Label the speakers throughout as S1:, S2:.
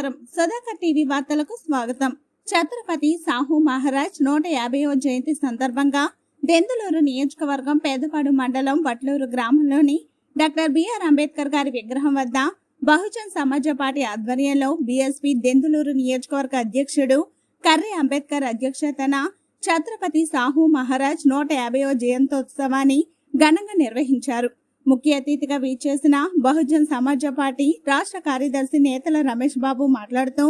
S1: నమస్కారం. సుధాకర్ టీవీ వార్తలకు స్వాగతం. ఛత్రపతి సాహు మహారాజ్ నూట యాభైవ జయంతి సందర్భంగా దెందులూరు నియోజకవర్గం పేదపాడు మండలం వట్లూరు గ్రామంలోని డాక్టర్ బిఆర్ అంబేద్కర్ గారి విగ్రహం వద్ద బహుజన్ సమాజ పార్టీ ఆధ్వర్యంలో బీఎస్పీ దెందులూరు నియోజకవర్గ అధ్యక్షుడు కర్రి అంబేద్కర్ అధ్యక్షతన ఛత్రపతి సాహు మహారాజ్ నూట యాభైవ జయంతోత్సవాన్ని ఘనంగా నిర్వహించారు. ముఖ్య అతిథిగా వీచేసిన బహుజన్ సమాజ పార్టీ రాష్ట్ర కార్యదర్శి నేతల రమేష్ బాబు మాట్లాడుతూ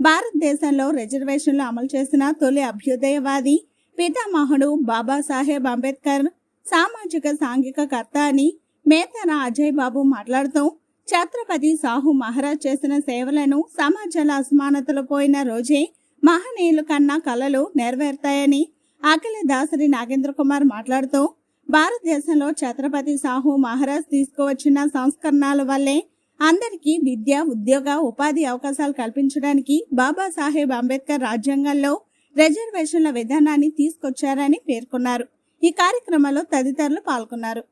S1: భారతదేశంలో రిజర్వేషన్లు అమలు చేసిన తొలి అభ్యుదయవాది పితామహుడు బాబాసాహెబ్ అంబేద్కర్ సామాజిక సాంఘిక కర్త అని మేతన అజయ్ బాబు మాట్లాడుతూ ఛత్రపతి సాహు మహారాజ్ చేసిన సేవలను సమాజంలో అసమానతలు పోయిన రోజే మహనీయులు కన్నా కలలు నెరవేరుతాయని అఖిల దాసరి నాగేంద్ర కుమార్ మాట్లాడుతూ భారతదేశంలో ఛత్రపతి సాహు మహారాజ్ తీసుకువచ్చిన సంస్కరణల వల్లే అందరికీ విద్య ఉద్యోగ ఉపాధి అవకాశాలు కల్పించడానికి బాబాసాహెబ్ అంబేద్కర్ రాజ్యాంగంలో రిజర్వేషన్ల విధానాన్ని తీసుకొచ్చారని పేర్కొన్నారు. ఈ కార్యక్రమంలో తదితరులు పాల్గొన్నారు.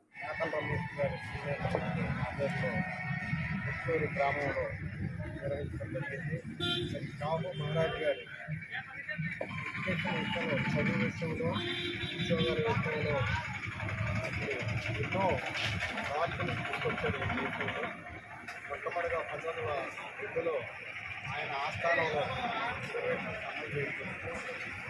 S2: మహారాజ్ గారి ఎన్నో మార్పులు తీసుకొచ్చారు ఈ దేశంలో మొట్టమొదటిగా పంతొమ్మిది వందల ఆయన ఆస్థానంలో అమలు చేశారు